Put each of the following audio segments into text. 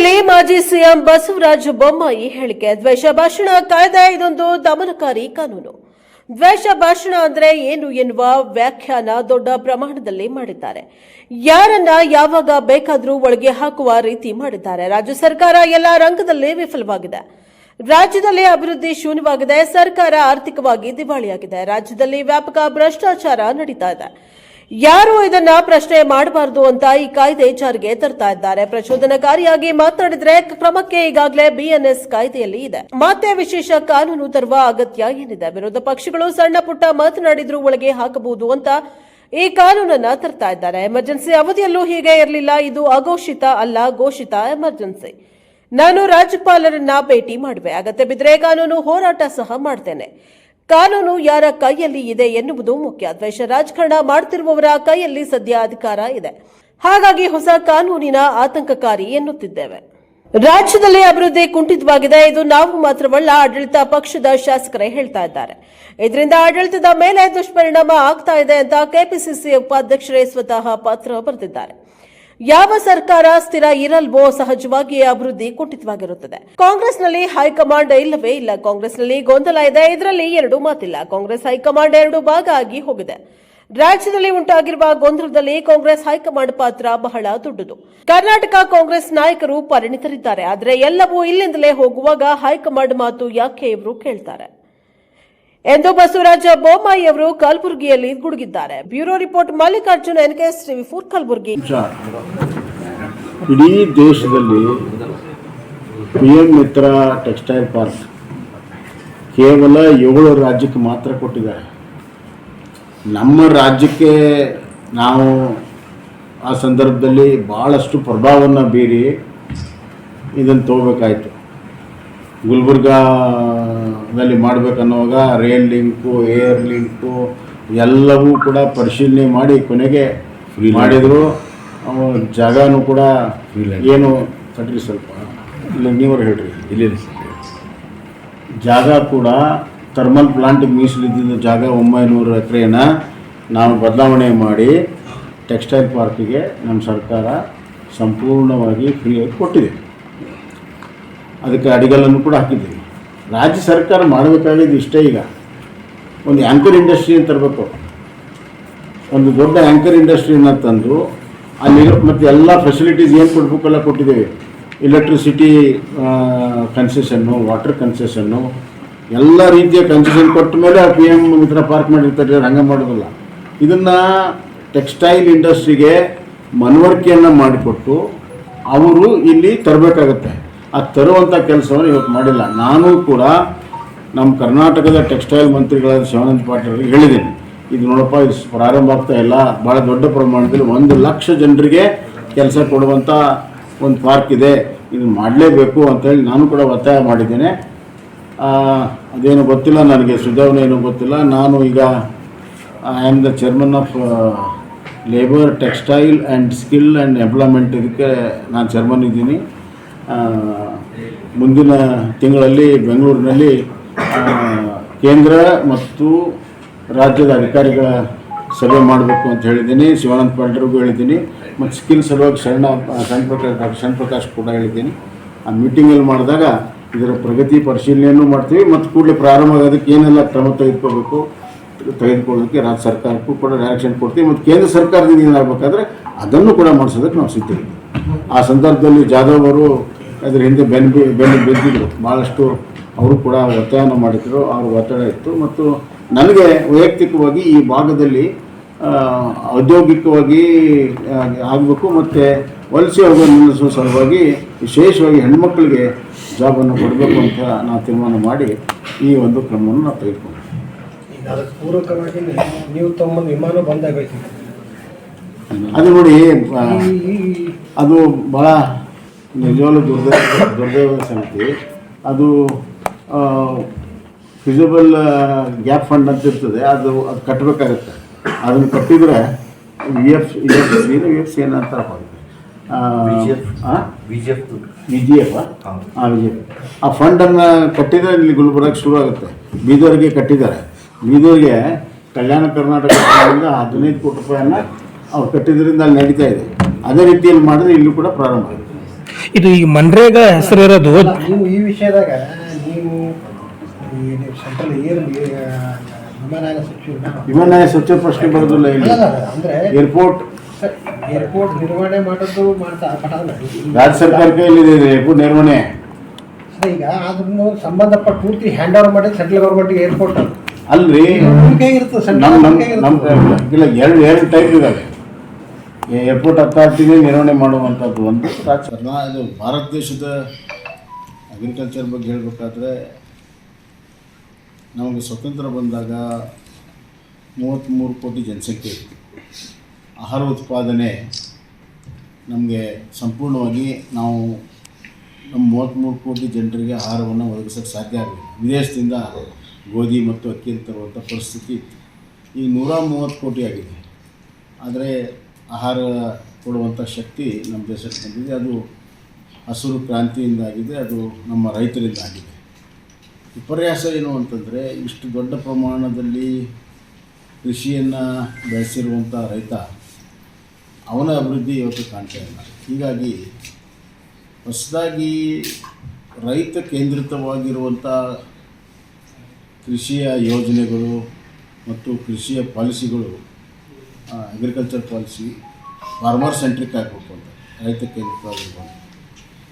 ಬೆಳಗಾವಿಯಲ್ಲಿ ಮಾಜಿ ಸಿಎಂ ಬಸವರಾಜ ಬೊಮ್ಮಾಯಿ ಹೇಳಿಕೆ. ದ್ವೇಷ ಭಾಷಣ ಕಾಯ್ದೆ, ಇದೊಂದು ದಮನಕಾರಿ ಕಾನೂನು. ದ್ವೇಷ ಭಾಷಣ ಅಂದ್ರೆ ಏನು ಎನ್ನುವ ವ್ಯಾಖ್ಯಾನ ದೊಡ್ಡ ಪ್ರಮಾಣದಲ್ಲಿ ಮಾಡಿದ್ದಾರೆ. ಯಾರನ್ನ ಯಾವಾಗ ಬೇಕಾದರೂ ಒಳಗೆ ಹಾಕುವ ರೀತಿ ಮಾಡಿದ್ದಾರೆ. ರಾಜ್ಯ ಸರ್ಕಾರ ಎಲ್ಲ ರಂಗದಲ್ಲಿ ವಿಫಲವಾಗಿದೆ. ರಾಜ್ಯದಲ್ಲಿ ಅಭಿವೃದ್ಧಿ ಶೂನ್ಯವಾಗಿದೆ. ಸರ್ಕಾರ ಆರ್ಥಿಕವಾಗಿ ದಿವಾಳಿಯಾಗಿದೆ. ರಾಜ್ಯದಲ್ಲಿ ವ್ಯಾಪಕ ಭ್ರಷ್ಟಾಚಾರ ನಡೀತಾ ಇದೆ. ಯಾರು ಇದನ್ನ ಪ್ರಶ್ನೆ ಮಾಡಬಾರದು ಅಂತ ಈ ಕಾಯ್ದೆ ಜಾರಿಗೆ ತರ್ತಾ ಇದ್ದಾರೆ. ಪ್ರಚೋದನಕಾರಿಯಾಗಿ ಮಾತನಾಡಿದ್ರೆ ಕ್ರಮಕ್ಕೆ ಈಗಾಗಲೇ ಬಿಎನ್ಎಸ್ ಕಾಯ್ದೆಯಲ್ಲಿ ಇದೆ. ಮತ್ತೆ ವಿಶೇಷ ಕಾನೂನು ತರುವ ಅಗತ್ಯ ಏನಿದೆ? ವಿರೋಧ ಪಕ್ಷಗಳು ಸಣ್ಣ ಪುಟ್ಟ ಮಾತನಾಡಿದ್ರು ಒಳಗೆ ಹಾಕಬಹುದು ಅಂತ ಈ ಕಾನೂನನ್ನ ತರ್ತಾ ಇದ್ದಾರೆ. ಎಮರ್ಜೆನ್ಸಿ ಅವಧಿಯಲ್ಲೂ ಹೀಗೆ ಇರಲಿಲ್ಲ. ಇದು ಅಘೋಷಿತ ಅಲ್ಲ, ಘೋಷಿತ ಎಮರ್ಜೆನ್ಸಿ. ನಾನು ರಾಜ್ಯಪಾಲರನ್ನ ಭೇಟಿ ಮಾಡುವೆ. ಅಗತ್ಯ ಬಿದ್ದರೆ ಕಾನೂನು ಹೋರಾಟ ಸಹ ಮಾಡ್ತೇನೆ. ಕಾನೂನು ಯಾರ ಕೈಯಲ್ಲಿ ಇದೆ ಎನ್ನುವುದು ಮುಖ್ಯ. ದ್ವೇಷ ರಾಜಕಾರಣ ಮಾಡುತ್ತಿರುವವರ ಕೈಯಲ್ಲಿ ಸದ್ಯ ಅಧಿಕಾರ ಇದೆ. ಹಾಗಾಗಿ ಹೊಸ ಕಾನೂನಿನ ಆತಂಕಕಾರಿ ಎನ್ನುತ್ತಿದ್ದೇವೆ. ರಾಜ್ಯದಲ್ಲಿ ಅಭಿವೃದ್ಧಿ ಕುಂಠಿತವಾಗಿದೆ. ಇದು ನಾವು ಮಾತ್ರವಲ್ಲ, ಆಡಳಿತ ಪಕ್ಷದ ಶಾಸಕರೇ ಹೇಳ್ತಾ ಇದ್ದಾರೆ. ಇದರಿಂದ ಆಡಳಿತದ ಮೇಲೆ ದುಷ್ಪರಿಣಾಮ ಆಗ್ತಾ ಇದೆ ಅಂತ ಕೆಪಿಸಿಸಿ ಉಪಾಧ್ಯಕ್ಷರೇ ಸ್ವತಃ ಪತ್ರ ಬರೆದಿದ್ದಾರೆ. ಯಾವ ಸರ್ಕಾರ ಸ್ಥಿರ ಇರಲ್ವೋ ಸಹಜವಾಗಿ ಅಭಿವೃದ್ಧಿ ಕುಂಠಿತವಾಗಿರುತ್ತದೆ. ಕಾಂಗ್ರೆಸ್ನಲ್ಲಿ ಹೈಕಮಾಂಡ್ ಇಲ್ಲವೇ ಇಲ್ಲ. ಕಾಂಗ್ರೆಸ್ನಲ್ಲಿ ಗೊಂದಲ ಇದೆ. ಇದರಲ್ಲಿ ಎರಡು ಮಾತಿಲ್ಲ. ಕಾಂಗ್ರೆಸ್ ಹೈಕಮಾಂಡ್ ಎರಡು ಭಾಗ ಆಗಿ ಹೋಗಿದೆ. ರಾಜ್ಯದಲ್ಲಿ ಉಂಟಾಗಿರುವ ಗೊಂದಲದಲ್ಲಿ ಕಾಂಗ್ರೆಸ್ ಹೈಕಮಾಂಡ್ ಪಾತ್ರ ಬಹಳ ದೊಡ್ಡದು. ಕರ್ನಾಟಕ ಕಾಂಗ್ರೆಸ್ ನಾಯಕರು ಪರಿಣಿತರಿದ್ದಾರೆ. ಆದರೆ ಎಲ್ಲವೂ ಇಲ್ಲಿಂದಲೇ ಹೋಗುವಾಗ ಹೈಕಮಾಂಡ್ ಮಾತು ಯಾಕೆ ಇವರು ಕೇಳ್ತಾರೆ? ಎಂದು ಬಸವರಾಜ ಬೊಮ್ಮಾಯಿ ಅವರು ಕಲಬುರಗಿಯಲ್ಲಿ ಗುಡುಗಿದ್ದಾರೆ. Bureau report Mallikarjuna, NKS TV four Kalaburagi. ಇಡೀ ದೇಶದಲ್ಲಿ P M Mitra textile park ಕೇವಲ ಏಳು ರಾಜ್ಯಕ್ಕೆ ಮಾತ್ರ ಕೊಟ್ಟಿದ್ದಾರೆ. ನಮ್ಮ ರಾಜ್ಯಕ್ಕೆ ನಾವು ಆ ಸಂದರ್ಭದಲ್ಲಿ ಭಾಳಷ್ಟು ಪ್ರಭಾವವನ್ನು ಬೀರಿ ಇದನ್ನು ತಗೋಬೇಕಾಯ್ತು. ಗುಲ್ಬರ್ಗಾದಲ್ಲಿ ಮಾಡಬೇಕನ್ನುವಾಗ ರೈಲ್ ಲಿಂಕು ಏರ್ ಲಿಂಕು ಎಲ್ಲವೂ ಕೂಡ ಪರಿಶೀಲನೆ ಮಾಡಿ ಕೊನೆಗೆ ಮಾಡಿದರು. ಜಾಗನೂ ಕೂಡ ಏನು ತಡ್ರಿ ಸ್ವಲ್ಪ. ಇಲ್ಲ ನೀವರು ಹೇಳ್ರಿ. ಇಲ್ಲಿ ಜಾಗ ಕೂಡ ಥರ್ಮಲ್ ಪ್ಲಾಂಟ್ ಮೀಸಲಿದ್ದ ಜಾಗ ಒಂಬೈನೂರು ಎಕರೆನ ನಾವು ಬದಲಾವಣೆ ಮಾಡಿ ಟೆಕ್ಸ್ಟೈಲ್ ಪಾರ್ಕಿಗೆ ನಮ್ಮ ಸರ್ಕಾರ ಸಂಪೂರ್ಣವಾಗಿ ಫ್ರೀಯಾಗಿ ಕೊಟ್ಟಿದೆ. ಅದಕ್ಕೆ ಅಡಿಗಲ್ಲನ್ನು ಕೂಡ ಹಾಕಿದ್ದೀವಿ ರಾಜ್ಯ ಸರ್ಕಾರ ಮಾಡಬೇಕಾಗಿದ್ದು ಇಷ್ಟೇ ಈಗ. ಒಂದು ಆ್ಯಂಕರ್ ಇಂಡಸ್ಟ್ರಿ ಅಂತ ತರಬೇಕು ಒಂದು ದೊಡ್ಡ ಆ್ಯಂಕರ್ ಇಂಡಸ್ಟ್ರಿನ ತಂದು ಅಲ್ಲಿ ಮತ್ತು ಎಲ್ಲ ಫೆಸಿಲಿಟೀಸ್ ಏನು ಕೊಡಬೇಕೆಲ್ಲ ಕೊಟ್ಟಿದ್ದೇವೆ. ಎಲೆಕ್ಟ್ರಿಸಿಟಿ ಕನ್ಸೆಷನ್ನು ವಾಟರ್ ಕನ್ಸೆಷನ್ನು ಎಲ್ಲ ರೀತಿಯ ಕನ್ಸೆಷನ್ ಕೊಟ್ಟ ಮೇಲೆ ಪಿ ಎಂ ಮಿತ್ರ ಪಾರ್ಕ್ ಮಾಡಿರ್ತಾರೆ ಹಂಗೆ ಮಾಡೋದಿಲ್ಲ. ಇದನ್ನು ಟೆಕ್ಸ್ಟೈಲ್ ಇಂಡಸ್ಟ್ರಿಗೆ ಮನವರಿಕೆಯನ್ನು ಮಾಡಿಕೊಟ್ಟು, ಅವರು ಇಲ್ಲಿ ತರಬೇಕಾಗತ್ತೆ. ಆ ತರುವಂಥ ಕೆಲಸವನ್ನು ಇವತ್ತು ಮಾಡಿಲ್ಲ. ನಾನು ಕೂಡ ನಮ್ಮ ಕರ್ನಾಟಕದ ಟೆಕ್ಸ್ಟೈಲ್ ಮಂತ್ರಿಗಳಾದ ಶಿವಾನಂದ ಪಾಟೀಲ್ ಹೇಳಿದ್ದೀನಿ. ಇದು ನೋಡಪ್ಪ, ಇದು ಪ್ರಾರಂಭ ಆಗ್ತಾ ಇಲ್ಲ. ಭಾಳ ದೊಡ್ಡ ಪ್ರಮಾಣದಲ್ಲಿ ಒಂದು ಲಕ್ಷ ಜನರಿಗೆ ಕೆಲಸ ಕೊಡುವಂಥ ಒಂದು ಪಾರ್ಕ್ ಇದೆ. ಇದು ಮಾಡಲೇಬೇಕು ಅಂತೇಳಿ ನಾನು ಕೂಡ ಒತ್ತಾಯ ಮಾಡಿದ್ದೇನೆ. ಅದೇನು ಗೊತ್ತಿಲ್ಲ, ನನಗೆ ಸುಧಾರಣೆ ಏನೂ ಗೊತ್ತಿಲ್ಲ. ನಾನು ಈಗ I am the chairman of labour textile and skill and employment ಇದಕ್ಕೆ ನಾನು ಚೇರ್ಮನ್ ಇದ್ದೀನಿ. ಮುಂದಿನ ತಿಂಗಳಲ್ಲಿ ಬೆಂಗಳೂರಿನಲ್ಲಿ ಕೇಂದ್ರ ಮತ್ತು ರಾಜ್ಯದ ಅಧಿಕಾರಿಗಳ ಸಭೆ ಮಾಡಬೇಕು ಅಂತ ಹೇಳಿದ್ದೀನಿ. ಶಿವಾನಂದ ಪಾಂಡ್ರಿಗೂ ಹೇಳಿದ್ದೀನಿ. ಮತ್ತು ಸ್ಕಿಲ್ ಸಲುವಾಗಿ ಶರಣ ಶರಣ ಪ್ರಕಾಶ್ ಶರಣ ಪ್ರಕಾಶ್ ಕೂಡ ಹೇಳಿದ್ದೀನಿ. ಆ ಮೀಟಿಂಗಲ್ಲಿ ಮಾಡಿದಾಗ ಇದರ ಪ್ರಗತಿ ಪರಿಶೀಲನೆಯನ್ನು ಮಾಡ್ತೀವಿ. ಮತ್ತು ಕೂಡಲೇ ಪ್ರಾರಂಭ ಆಗೋದಕ್ಕೆ ಏನೆಲ್ಲ ಕ್ರಮ ತೆಗೆದುಕೋಬೇಕು, ತೆಗೆದುಕೊಳ್ಳೋದಕ್ಕೆ ರಾಜ್ಯ ಸರ್ಕಾರಕ್ಕೂ ಕೂಡ ಡೈರೆಕ್ಷನ್ ಕೊಡ್ತೀವಿ. ಮತ್ತು ಕೇಂದ್ರ ಸರ್ಕಾರದಿಂದ ಏನಾಗಬೇಕಾದ್ರೆ ಅದನ್ನು ಕೂಡ ಮಾಡಿಸೋದಕ್ಕೆ ನಾವು ಸಿದ್ಧರಿದ್ದೀವಿ. ಆ ಸಂದರ್ಭದಲ್ಲಿ ಜಾಧವ್ ಅವರು ಅದ್ರ ಹಿಂದೆ ಬೆನ್ನು ಬೆನ್ನು ಬಿದ್ದಿದ್ರು. ಭಾಳಷ್ಟು ಅವರು ಕೂಡ ಒತ್ತಾಯನ ಮಾಡಿದ್ರು. ಅವ್ರ ಒತ್ತಡ ಇತ್ತು. ಮತ್ತು ನನಗೆ ವೈಯಕ್ತಿಕವಾಗಿ ಈ ಭಾಗದಲ್ಲಿ ಔದ್ಯೋಗಿಕವಾಗಿ ಆಗಬೇಕು ಮತ್ತು ವಲಸೆ ಹೋಗೋ ನಿಲ್ಲಿಸುವ ಸಲುವಾಗಿ ವಿಶೇಷವಾಗಿ ಹೆಣ್ಮಕ್ಳಿಗೆ ಜಾಬನ್ನು ಕೊಡಬೇಕು ಅಂತ ನಾವು ತೀರ್ಮಾನ ಮಾಡಿ ಈ ಒಂದು ಕ್ರಮವನ್ನು ನಾವು ತೆಗೆದುಕೊಂಡೆ ಅದಕ್ಕೆ ಪೂರಕವಾಗಿ ನೀವು ತಮ್ಮ ವಿಮಾನ ಬಂದಾಗೈತಿ ಅದು ನೋಡಿ ಆ, ಅದು ಭಾಳ ನಿಜವಾಗ್ಲೂ ದುರ್ದೈವ ದುರ್ದೈವದ ಸಂಗತಿ. ಅದು ಫಿಸಬಲ್ ಗ್ಯಾಪ್ ಫಂಡ್ ಅಂತ ಇರ್ತದೆ ಅದು ಅದು ಕಟ್ಟಬೇಕಾಗತ್ತೆ ಅದನ್ನು ಕಟ್ಟಿದರೆ V F V F C V F C ಏನಂತ VGF. ವಿ ಜಿ ಎಫ್ ಹಾಂ ವಿ ಜಿ ಎಫ್ ಆ? ಫಂಡನ್ನು ಕಟ್ಟಿದರೆ ಇಲ್ಲಿ ಗುಲ್ಬರ್ಗ ಶುರು ಆಗುತ್ತೆ. ಬೀದರ್ಗೆ ಕಟ್ಟಿದ್ದಾರೆ. ಬೀದರ್ಗೆ ಕಲ್ಯಾಣ ಕರ್ನಾಟಕದಿಂದ ಹದಿನೈದು ಕೋಟಿ ರೂಪಾಯಿಯನ್ನು ಅವ್ರು ಕಟ್ಟಿದ್ರಿಂದ ಅಲ್ಲಿ ನಡೀತಾ ಇದೆ. ಅದೇ ರೀತಿಯಲ್ಲಿ ಮಾಡಿದ್ರೆ ಇಲ್ಲೂ ಕೂಡ ಪ್ರಾರಂಭ ಆಗಿದೆ ಇದು ಈ ಮನ್ರೇಗಾ ಹೆಸರು ಇರೋದು ನೀವು ಈ ವಿಷಯದಾಗ ನೀವು ಈ ಸೆಂಟ್ರಲ್ ಏನು ವಿಮಾನಯಾನ ಸಚಿವರು ವಿಮಾನಯಾನ ಸಚಿವ ಪ್ರಶ್ನೆ ಬರೋದಿಲ್ಲ ಇಲ್ಲಿ. ಅಂದ್ರೆ ಏರ್ಪೋರ್ಟ್ ಏರ್ಪೋರ್ಟ್ ನಿರ್ವಹಣೆ ಮಾಡೋದು ಮಾಡ್ತಾ ರಾಜ್ಯ ಸರ್ಕಾರ ಕೈಯಲ್ಲಿದೆ ಏರ್ಪೋರ್ಟ್ ನಿರ್ವಹಣೆ. ಈಗ ಅದನ್ನು ಸಂಬಂಧಪಟ್ಟ ಪೂರ್ತಿ ಹ್ಯಾಂಡ್ ಓವರ್ ಮಾಡಿ ಸೆಂಟ್ರಲ್ ಗೌರ್ಮೆಂಟ್ಗೆ ಏರ್ಪೋರ್ಟ್ ಅಲ್ರಿ. ಇರ್ತದೆ ಸರ್ ನಮ್ಮ ನಮ್ ನಮ್ ಇಲ್ಲ ಎರಡು ಎರಡು ಟೈಪ್ ಇದಾವೆ. ಏರ್ಪೋರ್ಟ್ ಅಥಾರಿಟಿನೇ ನಿರ್ವಹಣೆ ಮಾಡುವಂಥದ್ದು ಒಂದು. ಇದು ಭಾರತ ದೇಶದ ಅಗ್ರಿಕಲ್ಚರ್ ಬಗ್ಗೆ ಹೇಳಬೇಕಾದ್ರೆ, ನಮಗೆ ಸ್ವತಂತ್ರ ಬಂದಾಗ ಮೂವತ್ತ್ಮೂರು ಕೋಟಿ ಜನಸಂಖ್ಯೆ ಇತ್ತು. ಆಹಾರ ಉತ್ಪಾದನೆ ನಮಗೆ ಸಂಪೂರ್ಣವಾಗಿ ನಾವು ನಮ್ಮ ಮೂವತ್ತ್ಮೂರು ಕೋಟಿ ಜನರಿಗೆ ಆಹಾರವನ್ನು ಒದಗಿಸೋಕ್ಕೆ ಸಾಧ್ಯ ಆಗಲಿಲ್ಲ. ವಿದೇಶದಿಂದ ಗೋಧಿ ಮತ್ತು ಅಕ್ಕಿ ತರುವಂಥ ಪರಿಸ್ಥಿತಿ ಈಗ ನೂರ ಮೂವತ್ತು ಕೋಟಿ ಆಗಿದೆ. ಆದರೆ ಆಹಾರ ಕೊಡುವಂಥ ಶಕ್ತಿ ನಮ್ಮ ದೇಶಕ್ಕೆ ಬಂದಿದೆ. ಅದು ಹಸಿರು ಕ್ರಾಂತಿಯಿಂದಾಗಿದೆ, ಅದು ನಮ್ಮ ರೈತರಿಂದ ಆಗಿದೆ ವಿಪರ್ಯಾಸ ಏನು ಅಂತಂದರೆ, ಇಷ್ಟು ದೊಡ್ಡ ಪ್ರಮಾಣದಲ್ಲಿ ಕೃಷಿಯನ್ನು ಬೆಳೆಸಿರುವಂಥ ರೈತ, ಅವನ ಅಭಿವೃದ್ಧಿ ಇವತ್ತು ಕಾಣ್ತಾ ಇಲ್ಲ. ಹೀಗಾಗಿ ಹೊಸದಾಗಿ ರೈತ ಕೇಂದ್ರಿತವಾಗಿರುವಂಥ ಕೃಷಿಯ ಯೋಜನೆಗಳು ಮತ್ತು ಕೃಷಿಯ ಪಾಲಿಸಿಗಳು ಅಗ್ರಿಕಲ್ಚರ್ ಪಾಲಿಸಿ ಫಾರ್ಮರ್ ಸೆಂಟ್ರಿಕ್ ಆಗಬೇಕು ಅಂತ. ರೈತ ಕೇಂದ್ರಿತವಾಗಿರ್ಬೋದು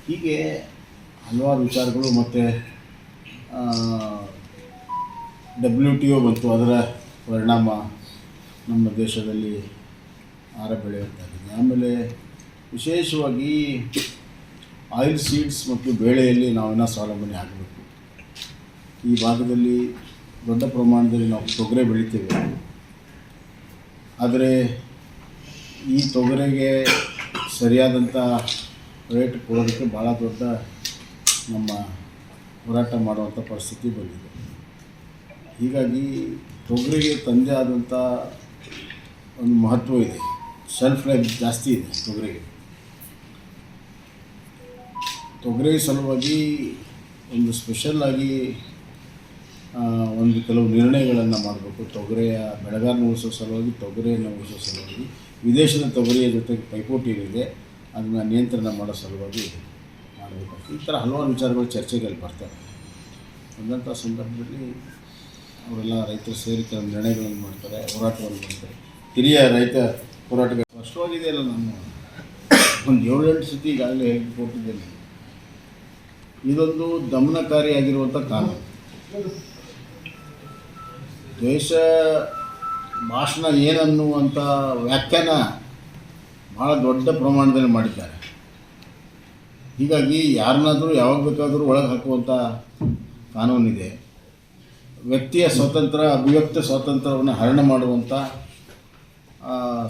ಹೀಗೆ ಹಲವಾರು ವಿಚಾರಗಳು ಮತ್ತು ಡಬ್ಲ್ಯೂ ಟಿ ಒ ಬಂತು. ಅದರ ಪರಿಣಾಮ ನಮ್ಮ ದೇಶದಲ್ಲಿ ಆರ ಬೆಳೆಯುವಂತಾಗಿದೆ. ಆಮೇಲೆ ವಿಶೇಷವಾಗಿ ಆಯಿಲ್ ಸೀಡ್ಸ್ ಮತ್ತು ಬೇಳೆಯಲ್ಲಿ ನಾವಿನ್ನ ಸ್ವಾವಲಂಬನೆ ಆಗಬೇಕು. ಈ ಭಾಗದಲ್ಲಿ ದೊಡ್ಡ ಪ್ರಮಾಣದಲ್ಲಿ ನಾವು ತೊಗರೆ ಬೆಳಿತೇವೆ. ಆದರೆ ಈ ತೊಗರೆಗೆ ಸರಿಯಾದಂಥ ರೇಟ್ ಕೊಡೋದಕ್ಕೆ ಭಾಳ ದೊಡ್ಡ ನಮ್ಮ ಹೋರಾಟ ಮಾಡುವಂಥ ಪರಿಸ್ಥಿತಿ ಬಂದಿದೆ. ಹೀಗಾಗಿ ತೊಗರಿಗೆ ತಂದೆ ಆದಂಥ ಒಂದು ಮಹತ್ವ ಇದೆ. ಸೆಲ್ಫ್ ಲೈಫ್ ಜಾಸ್ತಿ ಇದೆ ತೊಗರಿಗೆ. ತೊಗರಿ ಸಲುವಾಗಿ ಒಂದು ಸ್ಪೆಷಲ್ ಆಗಿ ಆ, ಒಂದು ಕೆಲವು ನಿರ್ಣಯಗಳನ್ನು ಮಾಡಬೇಕು. ತೊಗರೆಯ ಬೆಳಗಾರನ ಉಳಿಸೋ ಸಲುವಾಗಿ ತೊಗರಿಯನ್ನು ಉಳಿಸೋ ಸಲುವಾಗಿ, ವಿದೇಶದ ತೊಗರಿಯ ಜೊತೆಗೆ ಪೈಪೋಟಿ ಏನಿದೆ ಅದನ್ನು ನಿಯಂತ್ರಣ ಮಾಡೋ ಸಲುವಾಗಿ ಮಾಡಬೇಕು ಈ ಥರ ಹಲವಾರು ವಿಚಾರಗಳು ಚರ್ಚೆಗೆ ಅಲ್ಲಿ ಬರ್ತವೆ ಅಂದಂಥ ಸಂದರ್ಭದಲ್ಲಿ ಅವರೆಲ್ಲ ರೈತರು ಸೇರಿ ಕೆಲವು ನಿರ್ಣಯಗಳನ್ನು ಮಾಡ್ತಾರೆ, ಹೋರಾಟವನ್ನು ಮಾಡ್ತಾರೆ. ಹಿರಿಯ ರೈತ ಹೋರಾಟಗಾರ. ಸ್ಪಷ್ಟವಾಗಿದೆಯಲ್ಲ ನಾನು ಒಂದು ಏಳೆಂಟು ಸತಿ ಈಗಾಗಲೇ ಕೊಟ್ಟಿದ್ದೇನೆ. ಇದೊಂದು ದಮನಕಾರಿಯಾಗಿರುವಂಥ ಕಾನೂನು ದ್ವೇಷ ಭಾಷಣ ಏನನ್ನುವಂಥ ವ್ಯಾಖ್ಯಾನ ಭಾಳ ದೊಡ್ಡ ಪ್ರಮಾಣದಲ್ಲಿ ಮಾಡಿದ್ದಾರೆ. ಹೀಗಾಗಿ ಯಾರನ್ನಾದರೂ ಯಾವಾಗ ಬೇಕಾದರೂ ಒಳಗೆ ಹಾಕುವಂಥ ಕಾನೂನಿದೆ. ವ್ಯಕ್ತಿಯ ಸ್ವಾತಂತ್ರ್ಯ ಅಭಿವ್ಯಕ್ತ ಸ್ವಾತಂತ್ರ್ಯವನ್ನು ಹರಣ ಮಾಡುವಂಥ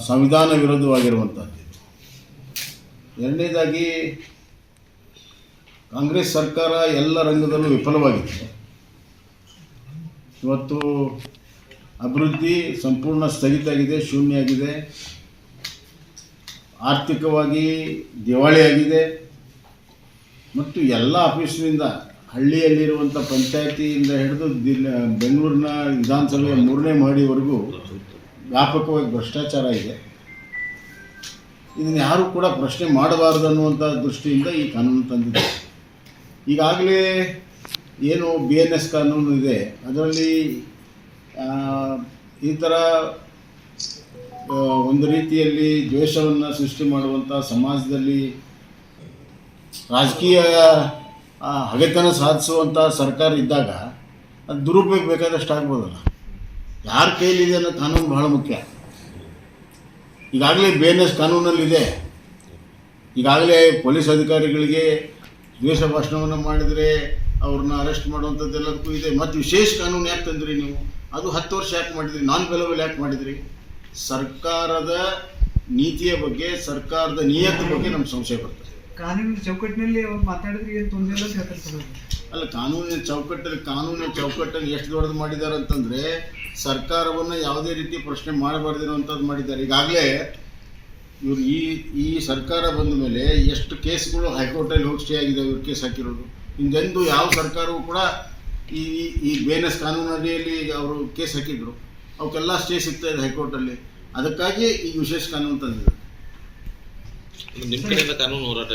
ಸಂವಿಧಾನ ವಿರೋಧವಾಗಿರುವಂಥದ್ದು ಎರಡನೇದಾಗಿ, ಕಾಂಗ್ರೆಸ್ ಸರ್ಕಾರ ಎಲ್ಲ ರಂಗದಲ್ಲೂ ವಿಫಲವಾಗಿದೆ. ಇವತ್ತು ಅಭಿವೃದ್ಧಿ ಸಂಪೂರ್ಣ ಸ್ಥಗಿತ ಆಗಿದೆ ಶೂನ್ಯ ಆಗಿದೆ ಆರ್ಥಿಕವಾಗಿ ದಿವಾಳಿಯಾಗಿದೆ. ಮತ್ತು ಎಲ್ಲ ಆಫೀಸ್ನಿಂದ ಹಳ್ಳಿಯಲ್ಲಿರುವಂಥ ಪಂಚಾಯತಿಯಿಂದ ಹಿಡಿದು ದಿಲ್, ಬೆಂಗಳೂರಿನ ವಿಧಾನಸಭೆಯ ಮೂರನೇ ಮಹಡಿವರೆಗೂ ವ್ಯಾಪಕವಾಗಿ ಭ್ರಷ್ಟಾಚಾರ ಇದೆ. ಇದನ್ನು ಯಾರೂ ಕೂಡ ಪ್ರಶ್ನೆ ಮಾಡಬಾರದು ಅನ್ನುವಂಥ ದೃಷ್ಟಿಯಿಂದ ಈ ಕಾನೂನು ತಂದಿದೆ. ಈಗಾಗಲೇ ಏನು ಬಿ ಎನ್ ಎಸ್ ಕಾನೂನು ಇದೆ, ಅದರಲ್ಲಿ ಈ ಥರ ಒಂದು ರೀತಿಯಲ್ಲಿ ದ್ವೇಷವನ್ನು ಸೃಷ್ಟಿ ಮಾಡುವಂಥ ಸಮಾಜದಲ್ಲಿ ರಾಜಕೀಯ ಹಗೆತನ ಸಾಧಿಸುವಂಥ ಸರ್ಕಾರ ಇದ್ದಾಗ ಅದು ದುರುಪಯೋಗ ಬೇಕಾದಷ್ಟು ಆಗ್ಬೋದಲ್ಲ. ಯಾರ ಕೈಲಿದೆ ಅನ್ನೋ ಕಾನೂನು ಬಹಳ ಮುಖ್ಯ. ಈಗಾಗಲೇ ಬೇನೆಸ್ ಕಾನೂನಲ್ಲಿದೆ. ಈಗಾಗಲೇ ಪೊಲೀಸ್ ಅಧಿಕಾರಿಗಳಿಗೆ ದ್ವೇಷ ಭಾಷಣವನ್ನು ಮಾಡಿದರೆ ಅವ್ರನ್ನ ಅರೆಸ್ಟ್ ಮಾಡುವಂಥದ್ದೆಲ್ಲದಕ್ಕೂ ಇದೆ. ಮತ್ತು ವಿಶೇಷ ಕಾನೂನು ಯಾಕೆ ತಂದ್ರಿ ನೀವು? ಅದು ಹತ್ತು ವರ್ಷ ಯಾಕೆ ಮಾಡಿದ್ರಿ? ನಾನ್ ಬೆಲಬಲ್ ಯಾಕೆ ಮಾಡಿದ್ರಿ? ಸರ್ಕಾರದ ನೀತಿಯ ಬಗ್ಗೆ ಸರ್ಕಾರದ ನಿಯತ ಬಗ್ಗೆ ನಮ್ಗೆ ಸಂಶಯ ಬರ್ತದೆ. ಕಾನೂನಿನ ಚೌಕಟ್ಟಿನಲ್ಲಿ ಮಾತಾಡಿದ್ರೆ ಏನು ತೊಂದರೆ ಇಲ್ಲ ಅಂತ ಹೇಳ್ತಾರೆ. ಅಲ್ಲ ಕಾನೂನಿನ ಚೌಕಟ್ಟಲ್ಲಿ ಕಾನೂನಿನ ಚೌಕಟ್ಟಲ್ಲಿ ಎಷ್ಟು ದೊಡ್ಡದು ಮಾಡಿದ್ದಾರೆ ಅಂತಂದರೆ ಸರ್ಕಾರವನ್ನು ಯಾವುದೇ ರೀತಿ ಪ್ರಶ್ನೆ ಮಾಡಬಾರ್ದಿರುವಂಥದ್ದು ಮಾಡಿದ್ದಾರೆ. ಈಗಾಗಲೇ ಇವ್ರು ಈ ಈ ಸರ್ಕಾರ ಬಂದ ಮೇಲೆ ಎಷ್ಟು ಕೇಸ್ಗಳು ಹೈಕೋರ್ಟಲ್ಲಿ ಹೋಗಿ ಸ್ಟೇ ಆಗಿದೆ ಇವ್ರು ಕೇಸ್ ಹಾಕಿರೋದು. ಹಿಂದೆಂದೂ ಯಾವ ಸರ್ಕಾರವೂ ಕೂಡ ಈ, ಈ- ಬೇನೆಸ್ ಕಾನೂನು ಅಡಿಯಲ್ಲಿ ಅವರು ಕೇಸ್ ಹಾಕಿದ್ರು. ಅವಕ್ಕೆಲ್ಲ ಸ್ಟೇ ಸಿಗ್ತಾ ಇದೆ ಹೈಕೋರ್ಟಲ್ಲಿ. ಅದಕ್ಕಾಗಿ ಈ ವಿಶೇಷ ಕಾನೂನು ತಂದಿದ್ದಾರೆ. ನಿಮ್ಮ ಕಡೆಯಿಂದ ಕಾನೂನು ಹೋರಾಟ